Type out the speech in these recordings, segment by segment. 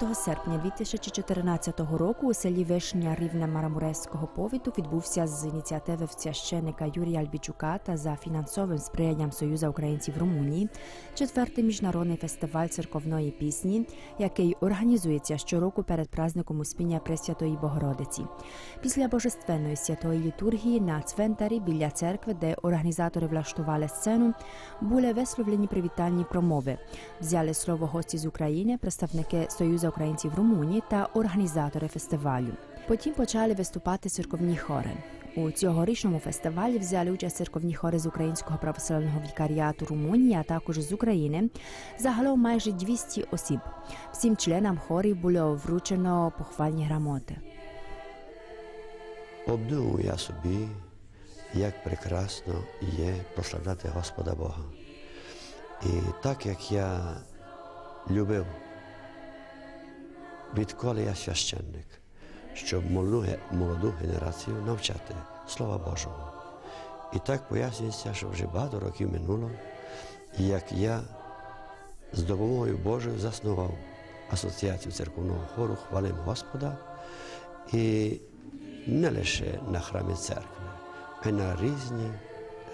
17 серпня 2014 року у селі Вишня Рівне Марамурецького повіту відбувся з ініціативи священника Юрія Альбічука та за фінансовим сприянням Союзу українців Румунії четвертий міжнародний фестиваль церковної пісні, який організується щороку перед праздником Успіння Пресвятої Богородиці. Після божественної святої літургії на цвинтарі біля церкви, де організатори влаштували сцену, були висловлені привітальні промови. Взяли слово гості з України, представники Союзу українців Румунії та організатори фестивалю. Потім почали виступати церковні хори. У цьогорічному фестивалі взяли участь церковні хори з Українського православного вікаріату Румунії, а також з України. Загалом майже 200 осіб. Всім членам хорів було вручено похвальні грамоти. Обдумав я собі, як прекрасно є прославляти Господа Бога. І так як я любив, відколи я священник, щоб молоду генерацію навчати Слова Божого. І так пояснюється, що вже багато років минуло, як я з допомогою Божою заснував асоціацію церковного хору Хвалим Господа і не лише на храмі церкви, а й на різні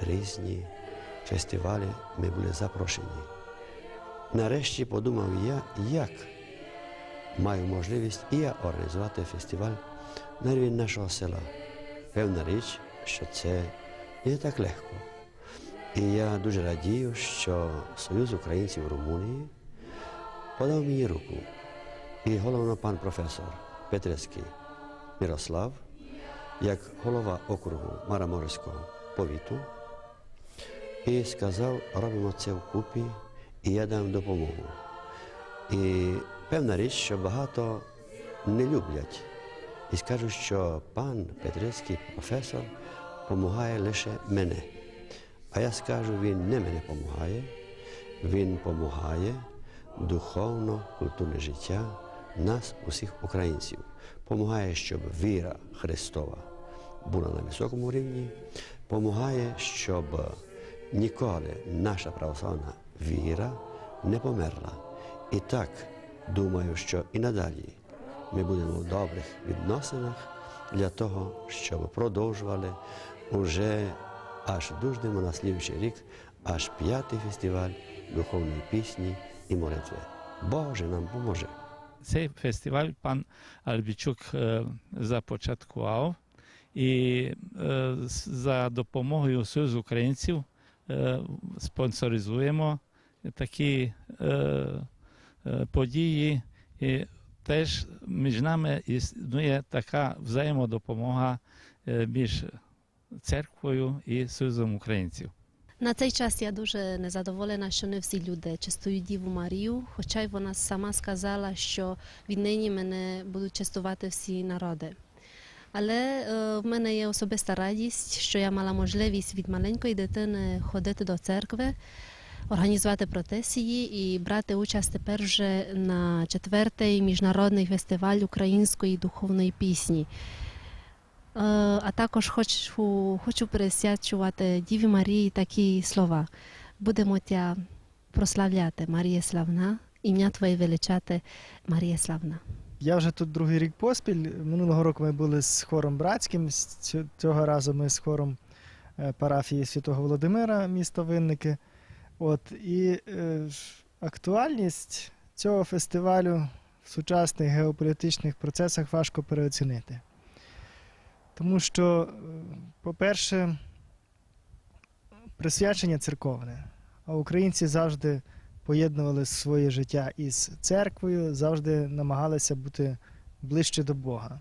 різні фестивалі ми були запрошені. Нарешті подумав я, як маю можливість і я організувати фестиваль на рівні нашого села. Певна річ, що це не так легко. І я дуже радію, що Союз українців Румунії подав мені руку. І головно пан професор Петрецький Мирослав, як голова округу Мараморського повіту, і сказав, робимо це вкупі, і я дам допомогу. І певна річ, що багато не люблять. І скажуть, що пан Петрицький професор допомагає лише мене. А я скажу, він не мене допомагає, він допомагає духовно, культурне життя нас, усіх українців. Помагає, щоб віра Христова була на високому рівні, допомагає, щоб ніколи наша православна віра не померла. І так думаю, що і надалі ми будемо в добрих відносинах для того, щоб продовжували уже аж дуждемо на слідчий рік, аж п'ятий фестиваль духовної пісні і молитви. Боже нам поможе. Цей фестиваль пан Альбічук е, започаткував і е, за допомогою Союзу українців е, спонсоризуємо такі події. І теж між нами існує така взаємодопомога між церквою і Союзом українців. На цей час я дуже незадоволена, що не всі люди частують Діву Марію, хоча й вона сама сказала, що віднині мене будуть частувати всі народи. Але е, в мене є особиста радість, що я мала можливість від маленької дитини ходити до церкви, організувати протесії і брати участь тепер вже на четвертий міжнародний фестиваль української духовної пісні. А також хочу хочу присвячувати Діві Марії такі слова. Будемо тя прославляти Марія Славна, ім'я Твоє величати Марія Славна. Я вже тут другий рік поспіль. Минулого року ми були з хором братським. Цього разу ми з хором парафії Святого Володимира, місто Винники. От, І е, актуальність цього фестивалю в сучасних геополітичних процесах важко переоцінити. Тому що, по-перше, присвячення церковне, а українці завжди поєднували своє життя із церквою, завжди намагалися бути ближче до Бога.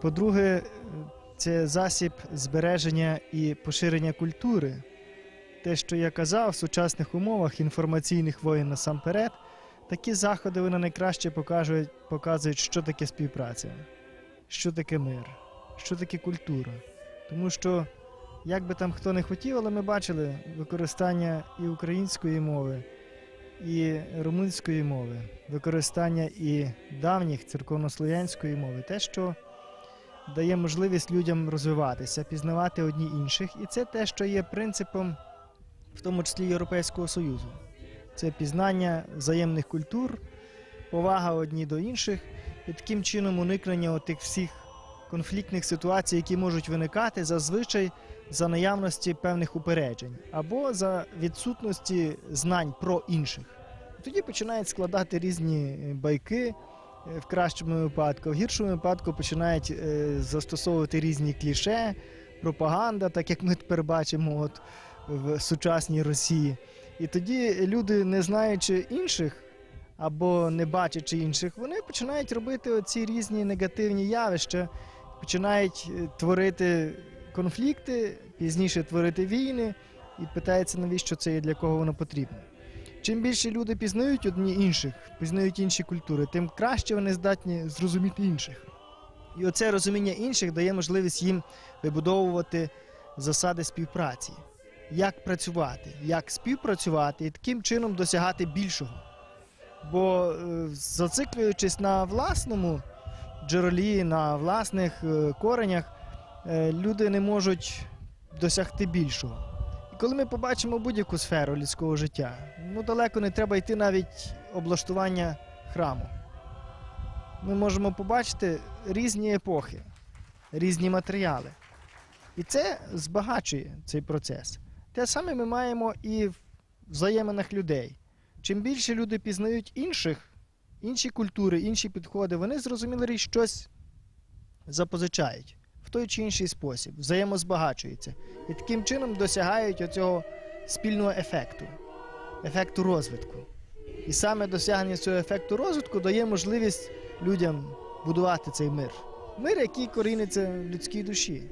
По-друге, це засіб збереження і поширення культури. Те, що я казав, в сучасних умовах інформаційних воїн насамперед, такі заходи вони найкраще покажуть, показують, що таке співпраця, що таке мир що таке культура. Тому що, як би там хто не хотів, але ми бачили використання і української мови, і румунської мови, використання і давніх церковнослов'янської мови, те, що дає можливість людям розвиватися, пізнавати одні інших. І це те, що є принципом, в тому числі Європейського Союзу. Це пізнання взаємних культур, повага одні до інших, і таким чином уникнення тих всіх конфліктних ситуацій, які можуть виникати зазвичай за наявності певних упереджень або за відсутності знань про інших. Тоді починають складати різні е, байки е, в кращому випадку, в гіршому випадку починають е, застосовувати різні кліше, пропаганда, так як ми тепер бачимо от, в сучасній Росії. І тоді люди, не знаючи інших або не бачачи інших, вони починають робити оці різні негативні явища, починають е, творити конфлікти, пізніше творити війни і питаються, навіщо це і для кого воно потрібно. Чим більше люди пізнають одні інших, пізнають інші культури, тим краще вони здатні зрозуміти інших. І оце розуміння інших дає можливість їм вибудовувати засади співпраці, як працювати, як співпрацювати і таким чином досягати більшого. Бо е, зациклюючись на власному джерелі, на власних е, коренях, е, люди не можуть досягти більшого. І коли ми побачимо будь-яку сферу людського життя, ну далеко не треба йти навіть облаштування храму. Ми можемо побачити різні епохи, різні матеріали. І це збагачує цей процес. Те саме ми маємо і в взаєминах людей. Чим більше люди пізнають інших, інші культури, інші підходи, вони зрозуміли річ щось запозичають в той чи інший спосіб, взаємозбагачуються. І таким чином досягають оцього спільного ефекту, ефекту розвитку. І саме досягнення цього ефекту розвитку дає можливість людям будувати цей мир. Мир, який коріниться в людській душі.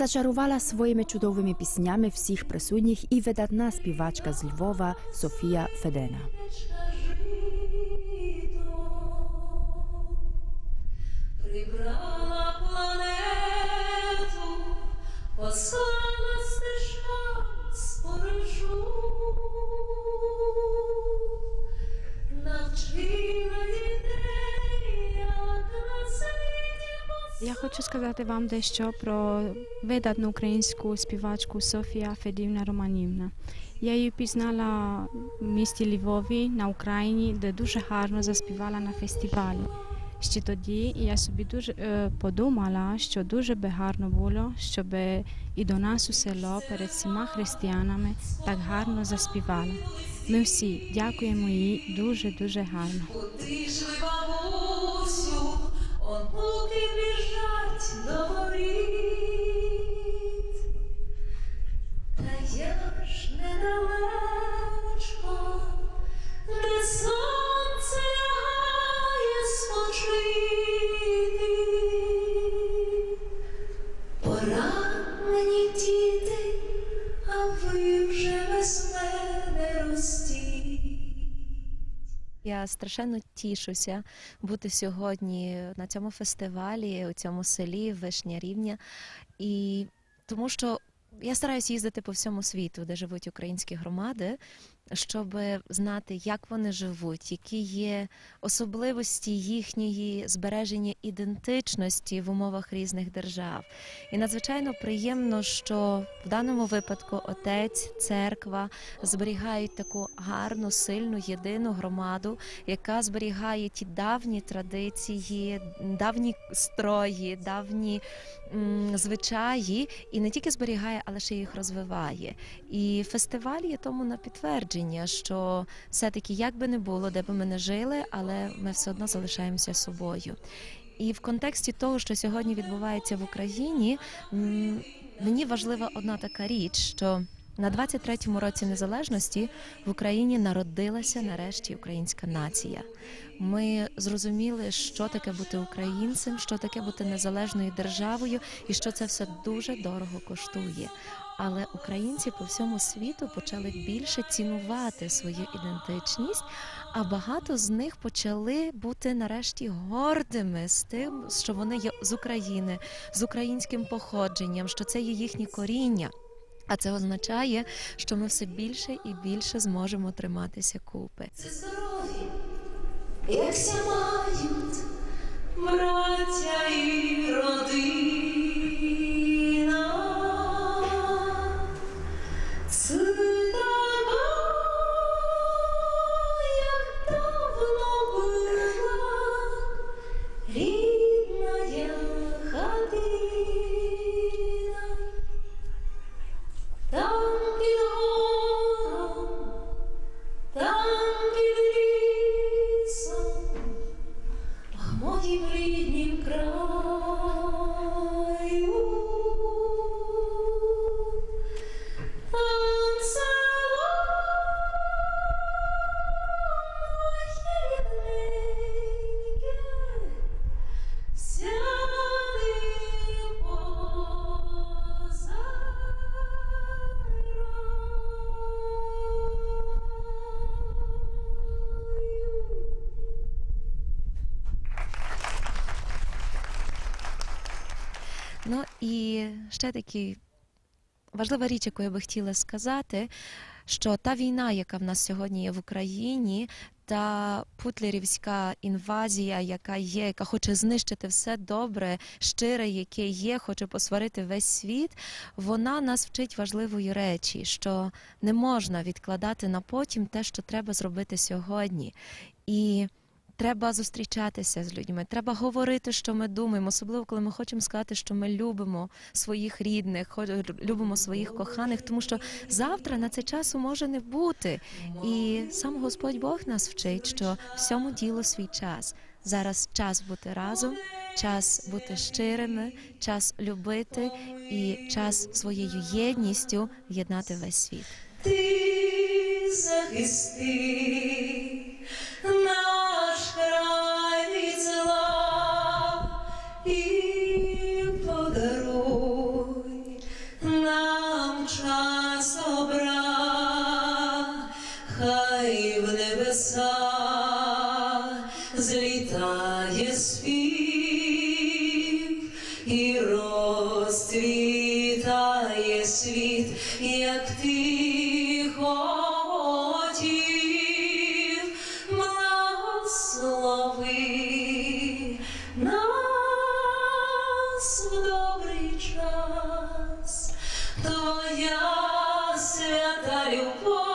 Зачарувала своїми чудовими піснями всіх присутніх і видатна співачка з Львова Софія Федена. Прибрала планету, Я хочу сказати вам дещо про видатну українську співачку Софія Федівна Романівна. Я її пізнала в місті Львові на Україні, де дуже гарно заспівала на фестивалі. Ще тоді я собі дуже е, подумала, що дуже би гарно було, щоб і до нас у село перед всіма християнами так гарно заспівала. Ми всі дякуємо їй дуже дуже гарно. Бабусю, онуки біжать до воріт. Страшенно тішуся бути сьогодні на цьому фестивалі, у цьому селі Вишня Рівня. І тому що я стараюся їздити по всьому світу, де живуть українські громади, щоб знати, як вони живуть, які є особливості їхньої збереження ідентичності в умовах різних держав. І надзвичайно приємно, що в даному випадку отець, церква зберігають таку гарну, сильну, єдину громаду, яка зберігає ті давні традиції, давні строї, давні м, звичаї, і не тільки зберігає, але ще їх розвиває. І фестиваль є тому на підтвердження, що все-таки як би не було, де би ми не жили, але ми все одно залишаємося собою. І в контексті того, що сьогодні відбувається в Україні, мені важлива одна така річ, що на 23-му році незалежності в Україні народилася нарешті українська нація. Ми зрозуміли, що таке бути українцем, що таке бути незалежною державою, і що це все дуже дорого коштує. Але українці по всьому світу почали більше цінувати свою ідентичність, а багато з них почали бути нарешті гордими з тим, що вони є з України, з українським походженням, що це є їхнє коріння. А це означає, що ми все більше і більше зможемо триматися купи. Це здорові, якся мають браття і родина. Ну і ще такий важлива річ, яку я би хотіла сказати, що та війна, яка в нас сьогодні є в Україні, та путлерівська інвазія, яка є, яка хоче знищити все добре, щире, яке є, хоче посварити весь світ, вона нас вчить важливої речі, що не можна відкладати на потім те, що треба зробити сьогодні. І Треба зустрічатися з людьми, треба говорити, що ми думаємо, особливо коли ми хочемо сказати, що ми любимо своїх рідних, любимо своїх коханих, тому що завтра на це часу може не бути. І сам Господь Бог нас вчить, що всьому діло свій час. Зараз час бути разом, час бути щирими, час любити і час своєю єдністю єднати весь світ. Ти захисти He matar eu vou.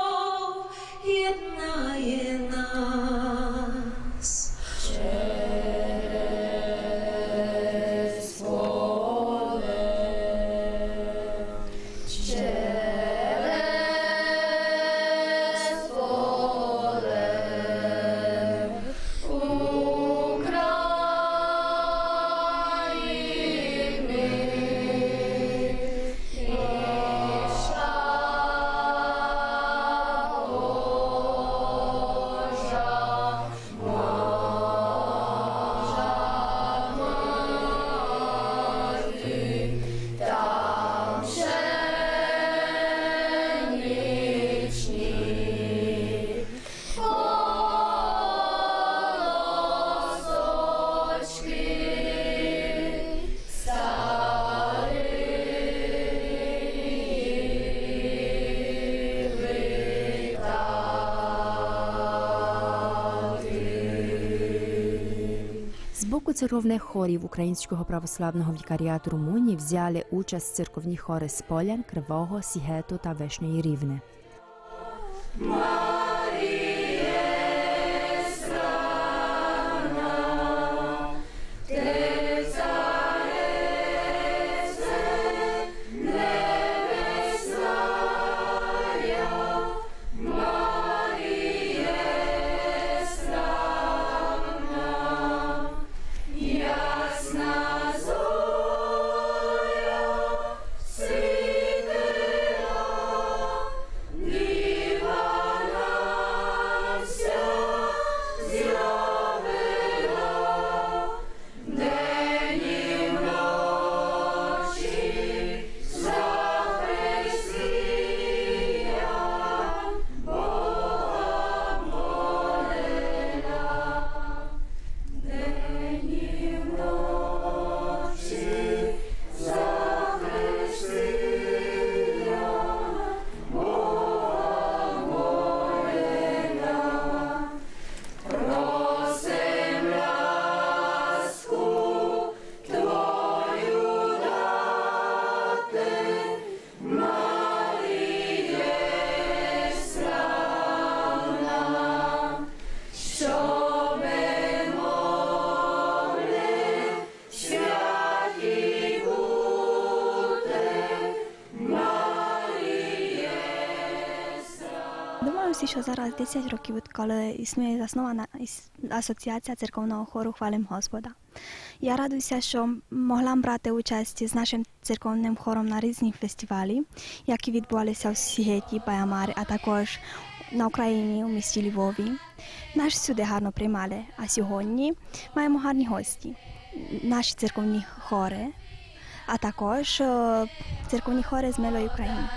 Церковних хорів Українського православного вікаріату Румунії взяли участь церковні хори з Полян, Кривого, Сігету та Вишньої Рівни. Всі, 10 років, відколи існує заснована асоціація церковного хору Хвалим Господа. Я радуюся, що могла брати участь з нашим церковним хором на різні фестивалі, які відбувалися в Сігеті, Баямарі, а також на Україні у місті Львові. Нас всюди гарно приймали, а сьогодні маємо гарні гості. Наші церковні хори, а також церковні хори з милої України.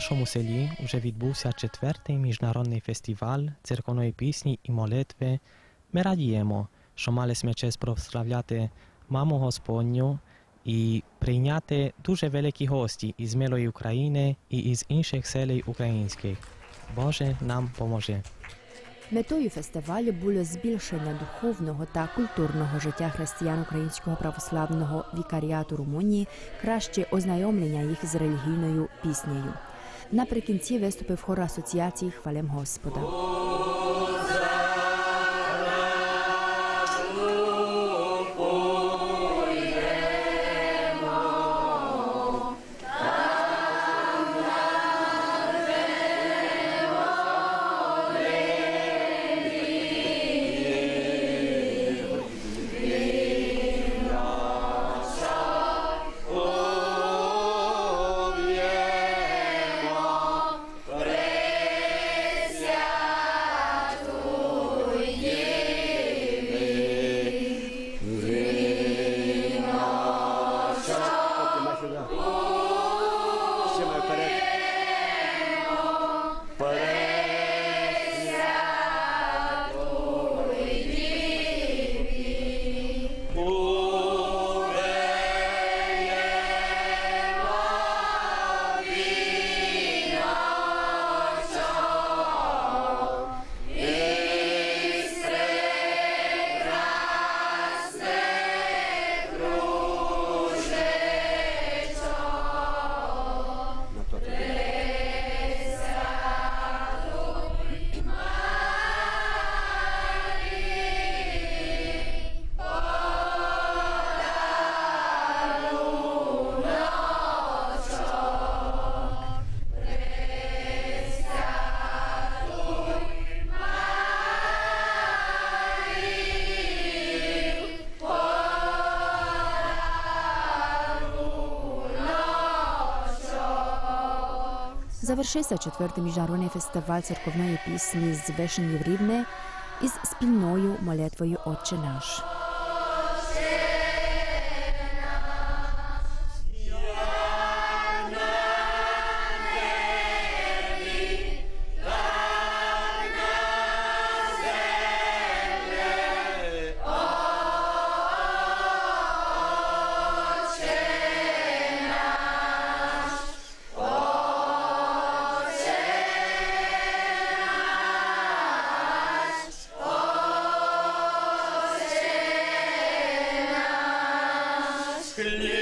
Селі вже відбувся четвертий міжнародний фестиваль церковної пісні і молитви. Ми радіємо, що мали ми честь прославляти маму Господню і прийняти дуже великі гості із милої України і із інших селей українських. Боже нам поможе. Метою фестивалю було збільшення духовного та культурного життя християн Українського православного вікаріату Румунії, краще ознайомлення їх з релігійною піснею. Наприкінці виступив хор асоціації Хвалем Господа. Завершився четвертий міжнародний фестиваль церковної пісні з вишенів Рівне із спільною молитвою Отче наш. Glück.